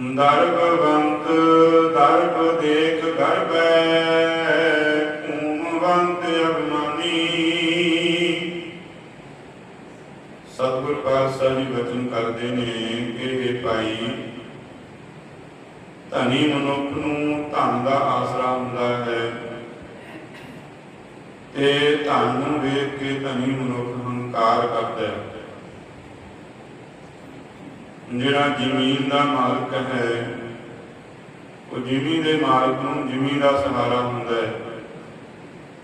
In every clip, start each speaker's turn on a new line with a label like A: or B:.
A: ਦਰਬਵੰਤ ਦਰਬ ਦੇਖ ਗਰਬੈ ਕੂਮਵੰਤ ਅਗਮਾਨੀ ਸਤਿਗੁਰ ਪਾਤਸ਼ਾਹ ਜੀ ਵਚਨ ਕਰਦੇ ਨੇ, ਕਿ ਇਹ ਭਾਈ, ਧਨੀ ਮਨੁੱਖ ਨੂੰ ਧਨ ਦਾ ਆਸਰਾ ਹੁੰਦਾ ਹੈ। ਤੇ ਧਨ ਨੂੰ ਵੇਖ ਕੇ ਧਨੀ ਮਨੁੱਖ ਹੰਕਾਰ ਕਰਦਾ ਹੈ। ਜਿਹੜਾ ਜ਼ਮੀਨ ਦਾ ਮਾਲਕ ਹੈ, ਉਹ ਜ਼ਮੀਨ ਦੇ ਮਾਲਕ ਨੂੰ ਜ਼ਮੀਨ ਦਾ ਸਹਾਰਾ ਹੁੰਦਾ ਹੈ।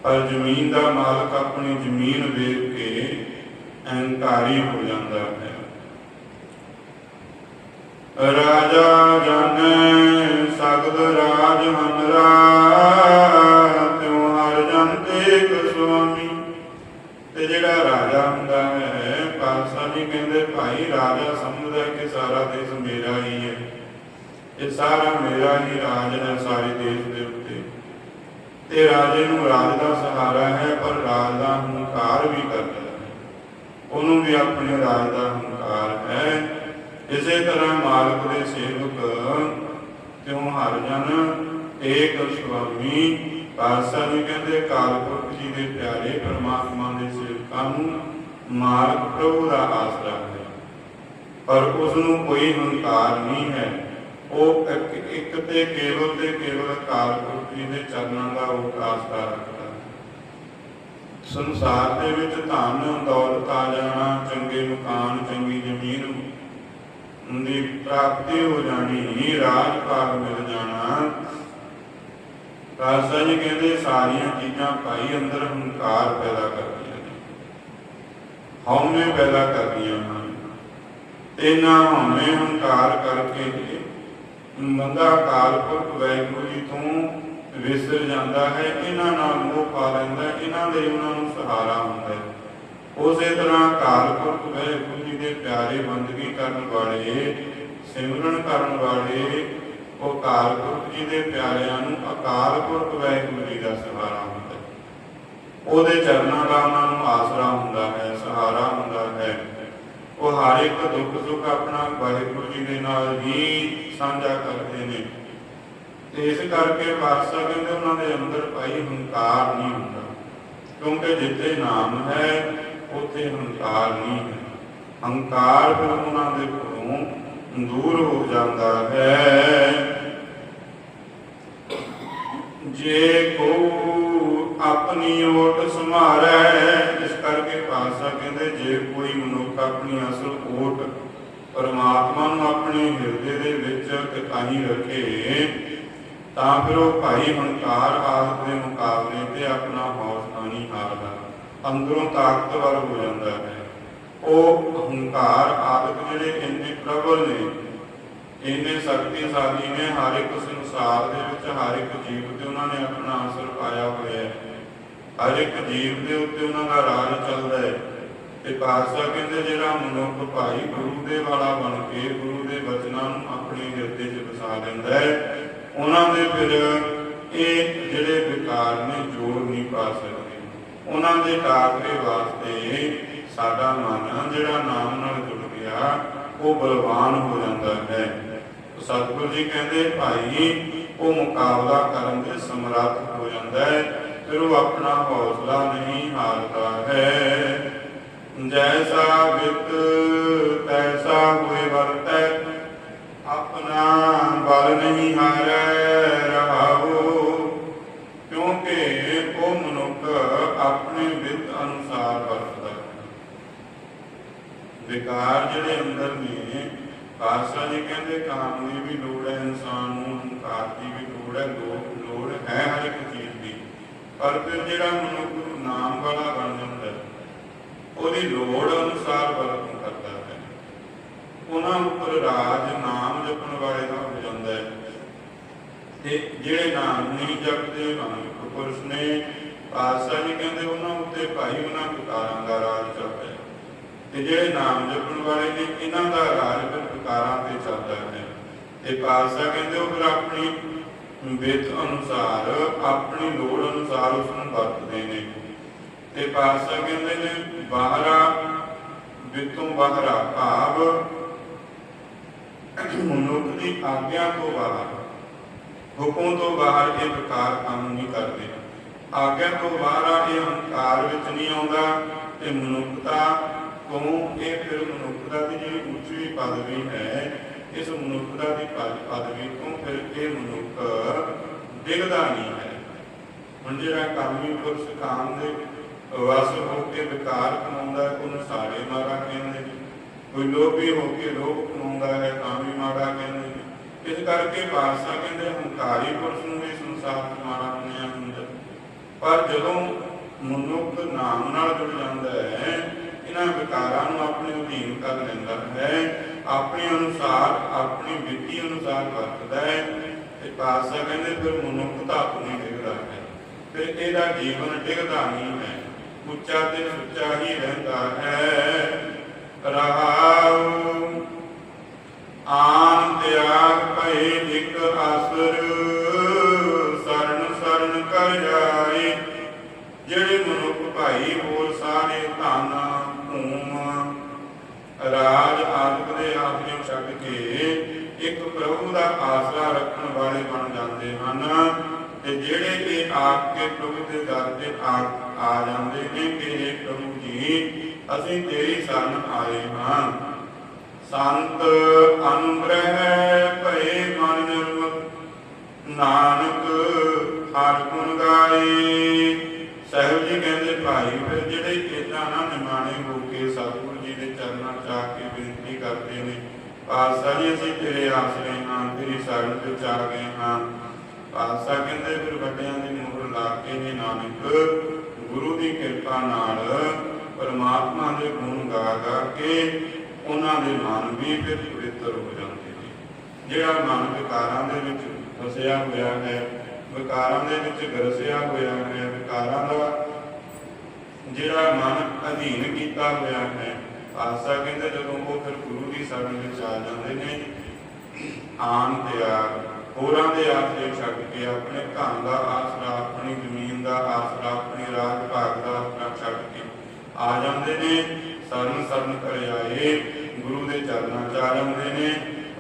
A: ਪਰ ਜ਼ਮੀਨ ਦਾ ਮਾਲਕ ਆਪਣੀ ਜ਼ਮੀਨ ਵੇਖ ਕੇ ਅਹੰਕਾਰੀ ਹੋ ਜਾਂਦਾ ਹੈ। ਰਾਜਾ ਜਾਣੈ ਸਗਲ ਰਾਜ ਹਨਰਾ ਤਿਉ ਮੇਰਾ ਹੀ ਹੈ। ਇਹ ਸਾਰਾ ਮੇਰਾ ਹੀ ਰਾਜ ਹੈ ਸਾਰੇ ਦੇਸ਼ ਦੇ ਉੱਤੇ। ਤੇ ਰਾਜੇ ਨੂੰ ਰਾਜ ਦਾ ਸਹਾਰਾ ਹੈ, ਪਰ ਰਾਜ ਦਾ ਹੰਕਾਰ ਵੀ ਕਰਦਾ ਹੈ। ਉਹਨੂੰ ਵੀ ਆਪਣੇ ਰਾਜ ਦਾ ਹੰਕਾਰ ਹੈ। ਇਸੇ ਤਰ੍ਹਾਂ ਮਾਲਕ ਦੇ ਸੇਵਕ ਕਿਉਂ ਹਰ ਜਨ ਏਕ ਸੁਆਮੀ, ਪਾਤਸ਼ਾਹ ਜੀ ਕਹਿੰਦੇ ਕਾਲਪੁਰਖ ਜੀ ਦੇ ਪਿਆਰੇ ਪਰਮਾਤਮਾ ਦੇ ਸੇਵਕਾਂ ਨੂੰ ਮਾਲਕ ਪ੍ਰਭੂ ਦਾ ਆਸਰਾ ਹੈ। ਪਰ ਉਸ ਨੂੰ ਕੋਈ ਹੰਕਾਰ ਨਹੀਂ ਹੈ। ਉਹ ਇੱਕ ਇੱਕ ਤੇ ਕੇਵਲ ਤੇ ਕੇਵਲ ਕਾਲਪੁਰਖ ਜੀ ਦੇ ਚਰਨਾਂ ਦਾ ਉਹ ਆਸਰਾ ਰੱਖਦਾ ਸੰਸਾਰ ਦੇ ਵਿੱਚ ਧਨ, ਦੌਲਤ ਆ ਜਾਣਾ, ਚੰਗੇ ਮਕਾਨ, ਚੰਗੀ ਜ਼ਮੀਨ ਦੀ ਪ੍ਰਾਪਤੀ ਹੋ ਜਾਣੀ, ਰਾਜ ਭਾਗ ਮਿਲ ਜਾਣਾ। ਰਾਜਾ ਜੀ ਕਹਿੰਦੇ ਸਾਰੀਆਂ ਚੀਜ਼ਾਂ ਭਾਈ ਅੰਦਰ ਹੰਕਾਰ ਪੈਦਾ ਕਰਦੀਆਂ ਨੇ। ਹਉਮੈ ਪੈਦਾ ਕਰਦੀਆਂ ਹਨ। ਤੇ ਹਉਮੈ ਹੰਕਾਰ ਕਰਕੇ ਬੰਦਾ ਕਾਲਪੁਰਖ ਵੈਗੁਰੂ ਜੀ ਤੋਂ ਵਿਸਰ ਜਾਂਦਾ ਹੈ। ਇਹਨਾਂ ਨਾਲ ਮੋਹ ਪਾ ਲੈਂਦਾ ਇਹਨਾਂ ਦੇ ਉਹਨਾਂ ਨੂੰ ਸਹਾਰਾ ਹੁੰਦਾ ਹੈ। ਉਸੇ ਤਰ੍ਹਾਂ ਕਾਲਪੁਰਖ ਵੈਗੁਰੂ ਜੀ ਦੇ ਪਿਆਰੇ ਬੰਦਗੀ ਕਰਨ ਵਾਲੇ, ਸਿਮਰਨ ਕਰਨ ਵਾਲੇ, ਉਹ ਕਾਲ ਪੁਰਖ ਜੀ ਦੇ ਪਿਆਰਿਆਂ ਨੂੰ ਅਕਾਲ ਪੁਰਖ ਵੈਗੁਰੂ ਜੀ ਦਾ ਸਹਾਰਾ ਹੁੰਦਾ ਹੈ। ਉਹਦੇ ਚਰਨਾਂ ਦਾ ਉਹਨਾਂ ਨੂੰ ਆਸਰਾ ਹੁੰਦਾ ਹੈ, ਸਹਾਰਾ ਹੁੰਦਾ ਹੈ। ਉਹ ਹਰ ਇੱਕ ਦੁੱਖ ਸੁੱਖ ਆਪਣਾ ਵਾਹਿਗੁਰੂ ਜੀ ਦੇ ਨਾਲ ਹੀ ਸਾਂਝਾ ਕਰਦੇ ਨੇ। ਤੇ ਇਸ ਕਰਕੇ ਪਾਤਸ਼ਾਹ ਕਹਿੰਦੇ ਉਹਨਾਂ ਦੇ ਅੰਦਰ ਭਾਈ ਹੰਕਾਰ ਨਹੀਂ ਹੁੰਦਾ। ਕਿਉਂਕਿ ਜਿੱਥੇ ਨਾਮ ਹੈ, ਉੱਥੇ ਹੰਕਾਰ ਨਹੀਂ ਹੈ। ਹੰਕਾਰ ਫਿਰ ਉਹਨਾਂ ਦੇ ਕੋਲੋਂ ਦੂਰ ਹੋ ਜਾਂਦਾ ਹੈ। ਜੇ ਕੋ ਆਪਣੀ ਓਟ ਸੰਭਾਰੈ ਕਰਕੇ ਕਹਿੰਦੇ ਜੇ ਕੋਈ ਮਨੁੱਖ ਆਪਣੀ ਅਸਲ ਓਟ ਪਰਮਾਤਮਾ ਨੂੰ ਆਪਣੇ ਹਿਰਦੇ ਦੇ ਵਿੱਚ ਟਿਕਾਈ ਰੱਖੇ, ਤਾਂ ਫਿਰ ਉਹ ਭਾਈ ਹੰਕਾਰ ਆਦਤ ਦੇ ਮੁਕਾਬਲੇ ਤੇ ਆਪਣਾ ਹੌਸਲਾ ਨਹੀਂ ਹਾਰਦਾ ਅੰਦਰੋਂ ਤਾਕਤਵਰ ਹੋ ਜਾਂਦਾ ਹੈ। ਉਹ ਹੰਕਾਰ ਆਦਤ ਜਿਹੜੇ ਇੰਨੇ ਪ੍ਰਬਲ ਨੇ, ਇੰਨੇ ਸ਼ਕਤੀਸ਼ਾਲੀ ਨੇ, ਹਰ ਇੱਕ ਸੰਸਾਰ ਦੇ ਵਿੱਚ ਹਰ ਇੱਕ ਜੀਵ ਤੇ ਉਹਨਾਂ ਨੇ ਆਪਣਾ ਅਸਰ ਪਾਇਆ ਹੋਇਆ ਹੈ। ਹਰ ਇੱਕ ਜੀਵ ਦੇ ਉੱਤੇ ਉਹਨਾਂ ਦਾ ਰਾਜ ਚੱਲਦਾ ਹੈ। ਤੇ ਪਾਤਸ਼ਾਹ ਕਹਿੰਦੇ, ਜਿਹੜਾ ਮਨੁੱਖ ਭਾਈ ਗੁਰੂ ਦੇ ਵਾਲਾ ਬਣ ਕੇ ਗੁਰੂ ਦੇ ਬਚਨਾਂ ਨੂੰ ਆਪਣੇ ਹਿਰਦੇ 'ਚ ਵਸਾ ਲੈਂਦਾ ਹੈ, ਉਹਨਾਂ ਦੇ ਫਿਰ ਇਹ ਜਿਹੜੇ ਵਿਕਾਰ ਨੇ ਜੋੜ ਨਹੀਂ ਪਾ ਸਕਦੇ। ਉਹਨਾਂ ਦੇ ਟਾਕਰੇ ਵਾਸਤੇ ਸਾਡਾ ਮਨ ਜਿਹੜਾ ਨਾਮ ਨਾਲ ਜੁੜ ਗਿਆ, ਉਹ ਬਲਵਾਨ ਹੋ ਜਾਂਦਾ ਹੈ। ਸਤਿਗੁਰੂ ਜੀ ਕਹਿੰਦੇ, ਭਾਈ, ਉਹ ਮੁਕਾਬਲਾ ਕਰਨ ਦੇ ਸਮਰੱਥ ਹੋ ਜਾਂਦਾ ਹੈ, ਫਿਰ ਉਹ ਆਪਣਾ ਹੌਸਲਾ ਨਹੀਂ ਹਾਰਦਾ ਹੈ। ਜੈਸਾ ਵਿਤ ਤੈਸਾ ਹੋਏ ਵਰਤੈ, ਆਪਣਾ ਬਲ ਨਹੀਂ ਹਾਰੈ ਰਹਾਉ ਕਿਉਂਕਿ ਉਹ ਮਨੁੱਖ ਆਪਣੇ ਵਿਤ ਅਨੁਸਾਰ ਵਰਤਦਾ ਵਿਕਾਰ ਜਿਹੜੇ ਅੰਦਰ ਨੇ, ਪਾਤਸ਼ਾਹ ਜੀ ਕਹਿੰਦੇ ਕਾਮ ਦੀ ਵੀ ਲੋੜ ਹੈ, ਇਨਸਾਨ ਨੂੰ ਹੰਕਾਰ ਦੀ ਵੀ ਲੋੜ ਹੈ ਲੋੜ ਹੈ ਹਰ ਇੱਕ ਚੀਜ਼ ਦੀ। ਪਰ ਫਿਰ ਜਿਹੜਾ ਮਨੁੱਖ ਨਾਮ ਵਾਲਾ ਬਣ ਜਾਂਦਾ ਉਹਦੀ ਲੋੜ ਅਨੁਸਾਰ ਵਰਤੋਂ ਕਰਦਾ ਹੈ। ਉਹਨਾਂ ਉੱਪਰ ਰਾਜ ਨਾਮ ਜਪਣ ਵਾਲੇ ਦਾ ਹੋ ਜਾਂਦਾ ਹੈ। ਤੇ ਜਿਹੜੇ ਨਾਮ ਨਹੀਂ ਜਪਦੇ ਨਾਨਕ ਪੁਰਸ਼ ਨੇ, ਪਾਤਸ਼ਾਹ ਜੀ ਕਹਿੰਦੇ ਉਹਨਾਂ ਉੱਤੇ ਭਾਈ ਉਹਨਾਂ ਵਿਕਾਰਾਂ ਦਾ ਰਾਜ ਚੱਲਦਾ ਹੈ। ਤੇ ਜਿਹੜੇ ਨਾਮ ਜਪਣ ਵਾਲੇ ਨੇ, ਇਹਨਾਂ ਦਾ ਰਾਜ ਫਿਰ ਵਿਕਾਰਾਂ ਤੇ ਚੱਲਦਾ ਹੈ। ਤੇ ਪਾਤਸ਼ਾਹ ਕਹਿੰਦੇ ਉਹ ਫਿਰ ਆਪਣੀ ਵਿਤ ਅਨੁਸਾਰ, ਆਪਣੀ ਲੋੜ ਅਨੁਸਾਰ ਉਸ ਨੂੰ ਵਰਤਦੇ ਨੇ। ਤੇ ਪਾਤਸ਼ਾਹ ਕਹਿੰਦੇ ਨੇ ਬਾਹਰਾ ਵਿਤੋਂ ਬਾਹਰਾ ਭਾਵ ਮਨੁੱਖ ਦੀ ਆਗਿਆ ਤੋਂ ਬਾਹਰ। ਹੁਕਮ ਤੋਂ ਬਾਹਰ ਇਹ ਪ੍ਰਕਾਰ ਕੰਮ ਨਹੀਂ ਕਰਦੇ। ਆਗਿਆ ਤੋਂ ਬਾਹਰ ਆ, ਇਹ ਹੰਕਾਰ ਵਿੱਚ ਨਹੀਂ ਆਉਂਦਾ ਤੇ ਮਨੁੱਖਤਾ ਤੋਂ ਇਹ ਫਿਰ ਮਨੁੱਖਤਾ ਦੀ ਜਿਹੜੀ ਉੱਚੀ ਪਦਵੀ ਹੈ, ਇਸ ਮਨੁੱਖਤਾ ਦੀ ਪਦਵੀ ਤੋਂ ਫਿਰ ਇਹ ਮਨੁੱਖ ਡਿੱਗਦਾ ਨਹੀਂ ਹੈ। ਹੁਣ ਜਿਹੜਾ ਕਾਮੀ ਪੁਰਸ਼ ਕਾਮ ਦੇ ਵਸ ਹੋ ਕੇ ਵਿਕਾਰ ਕਮਾਉਂਦਾ ਹੈ, ਉਹਨੂੰ ਸਾਰੇ ਮਾਰਾ ਕਹਿੰਦੇ ਨੇ। ਕੋਈ ਲੋਭੀ ਹੋ ਕੇ ਲੋਭ ਕਮਾਉਂਦਾ ਹੈ, ਤਾਂ ਵੀ ਮਾੜਾ ਕਹਿੰਦੇ ਨੇ। ਇਸ ਕਰਕੇ ਪਾਤਸ਼ਾਹ ਕਹਿੰਦੇ ਹੰਕਾਰੀ ਪੁਰਸ਼ ਨੂੰ ਵੀ ਸੰਸਾਰ 'ਚ ਮਾੜਾ ਮੰਨਿਆ ਹੁੰਦਾ ਪਰ ਜਦੋਂ ਮਨੁੱਖ ਨਾਮ ਨਾਲ ਜੁੜ ਜਾਂਦਾ ਹੈ, ਇਹਨਾਂ ਵਿਕਾਰਾਂ ਨੂੰ ਆਪਣੇ ਅਧੀਨ ਕਰ ਲੈਂਦਾ ਹੈ, ਆਪਣੇ ਅਨੁਸਾਰ, ਆਪਣੀ ਵਿੱਤੀ ਅਨੁਸਾਰ ਵਰਤਦਾ ਹੈ, ਤੇ ਪਾਤਸ਼ਾਹ ਕਹਿੰਦੇ ਫਿਰ ਮਨੁੱਖ ਤਾਂ ਆਪਣੀ ਡਿੱਗਦਾ ਹੈ। ਤੇ ਇਹਦਾ ਜੀਵਨ ਡਿੱਗਦਾ ਨਹੀਂ ਹੈ। ਉੱਚਾ ਤੇ ਸੁੱਚਾ ਹੀ ਰਹਿੰਦਾ ਹੈ। ਰਹਾਉ ਆਨ ਤਿਆਗ ਭਏ ਇਕ ਆਸਰ, ਸਰਨ ਸਰਨ ਕਰ ਜਾਏ। ਜਿਹੜੇ ਮਨੁੱਖ ਭਾਈ ਹੋਰ ਸਾਰੇ ਧਨ ਭੂਮ ਰਾਜ ਆਦਿਕ ਦੇ ਆਸਰੇ ਛੱਡ ਕੇ ਇੱਕ ਪ੍ਰਭੂ ਦਾ ਆਸਰਾ ਰੱਖਣ ਵਾਲੇ ਬਣ ਜਾਂਦੇ ਹਨ। ਤੇ ਜਿਹੜੇ ਇਹ ਆਪ ਕੇ ਪ੍ਰਭੂ ਦੇ ਦਰ ਤੇ ਆ ਆ ਜਾਂਦੇ ਨੇ ਕਿ ਪ੍ਰਭੂ ਜੀ, ਅਸੀਂ ਤੇਰੀ ਸ਼ਰਨ ਆਏ ਹਾਂ। ਸੰਤ ਅਨੁਗ੍ਰਹਿ ਭਏ ਮਨ ਨਾਨਕ ਹਰ ਗੁਣ ਗਾਏ। ਸਾਹਿਬ ਜੀ ਕਹਿੰਦੇ, ਭਾਈ, ਫਿਰ ਜਿਹੜੇ ਇਦਾਂ ਨਾ ਨਿਮਾਣੇ ਹੋ ਕੇ ਸਤਿਗੁਰੂ ਜੀ ਦੇ ਚਰਨਾਂ 'ਚ ਆ ਕੇ ਬੇਨਤੀ ਕਰਦੇ ਨੇ, ਪਾਤਸ਼ਾਹ ਜੀ, ਅਸੀਂ ਤੇਰੇ ਆਸਰੇ ਹਾਂ, ਤੇਰੀ ਸ਼ਰਨ ਵਿੱਚ ਆ ਗਏ ਹਾਂ। ਪਾਤਸ਼ਾਹ ਕਹਿੰਦੇ, ਫਿਰ ਵੱਡਿਆਂ ਦੀ ਮੋਹਰ ਲਾ ਕੇ ਨੇ ਨਾਨਕ ਗੁਰੂ ਦੀ ਕਿਰਪਾ ਨਾਲ ਪਰਮਾਤਮਾ ਦੇ ਗੁਣ ਗਾ ਗਾ ਕੇ ਉਹਨਾਂ ਦੇ ਮਨ ਵੀ ਫਿਰ ਪਵਿੱਤਰ ਹੋ ਜਾਂਦੇ ਨੇ। ਜਿਹੜਾ ਮਨ ਵਿਕਾਰਾਂ ਦੇ ਵਿੱਚ ਫਸਿਆ ਹੋਇਆ ਹੈ, ਵਿਕਾਰਾਂ ਦੇ ਵਿੱਚ ਗਰਸਿਆ ਹੋਇਆ ਹੈ, ਵਿਕਾਰਾਂ ਦਾ ਜਿਹੜਾ ਮਨ ਅਧੀਨ ਕੀਤਾ ਹੋਇਆ ਹੈ, ਆਸਾ ਕਹਿੰਦੇ ਜਦੋਂ ਉਹ ਫਿਰ ਗੁਰੂ ਦੀ ਸ਼ਰਨ ਵਿੱਚ ਆ ਜਾਂਦੇ ਨੇ, ਆਨ ਤਿਆਰ ਹੋਰਾਂ ਦੇ ਆਸਰੇ ਛੱਡ ਕੇ ਆਪਣੇ ਧਨ ਦਾ ਆਸਰਾ ਆਪਣੀ ਜ਼ਮੀਨ ਦਾ ਆਸਰਾ ਆਪਣੀ ਰਾਜ ਭਾਗ ਦਾ ਆਸਰਾ ਛੱਡ ਕੇ ਆ ਜਾਂਦੇ ਨੇ, ਸਰਨ ਸਰਨ ਕਰ ਆਏ, ਗੁਰੂ ਦੇ ਚਰਨਾਂ 'ਚ ਆ ਜਾਂਦੇ ਨੇ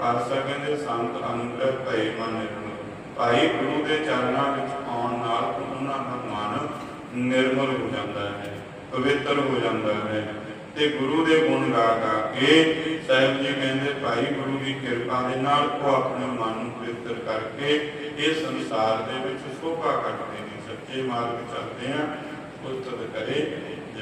A: ਆਸਾ ਕਹਿੰਦੇ, ਸੰਤ ਅਨੁਗ੍ਰਹ ਭਏ ਮਨ ਨਿਰਮਲ। ਭਾਈ, ਗੁਰੂ ਦੇ ਚਰਨਾਂ ਵਿੱਚ ਆਉਣ ਨਾਲ ਉਹਨਾਂ ਦਾ ਮਨ ਨਿਰਮਲ ਹੋ ਜਾਂਦਾ ਹੈ, ਪਵਿੱਤਰ ਹੋ ਜਾਂਦਾ ਹੈ। ਤੇ ਗੁਰੂ ਦੇ ਗੁਣ ਗਾ ਗਾ ਕੇ ਸਾਹਿਬ ਜੀ ਕਹਿੰਦੇ, ਭਾਈ ਗੁਰੂ ਦੀ ਕਿਰਪਾ ਦੇ ਨਾਲ ਉਹ ਆਪਣੇ ਮਨ ਨੂੰ ਪਵਿੱਤਰ ਕਰਕੇ ਇਸ ਸੰਸਾਰ ਦੇ ਵਿੱਚ ਸ਼ੋਭਾ ਕੱਟਦੇ ਨੇ, ਸੱਚੇ ਮਾਰਗ ਚੱਲਦੇ ਆ, ਉਸਤਤ ਕਰੇ।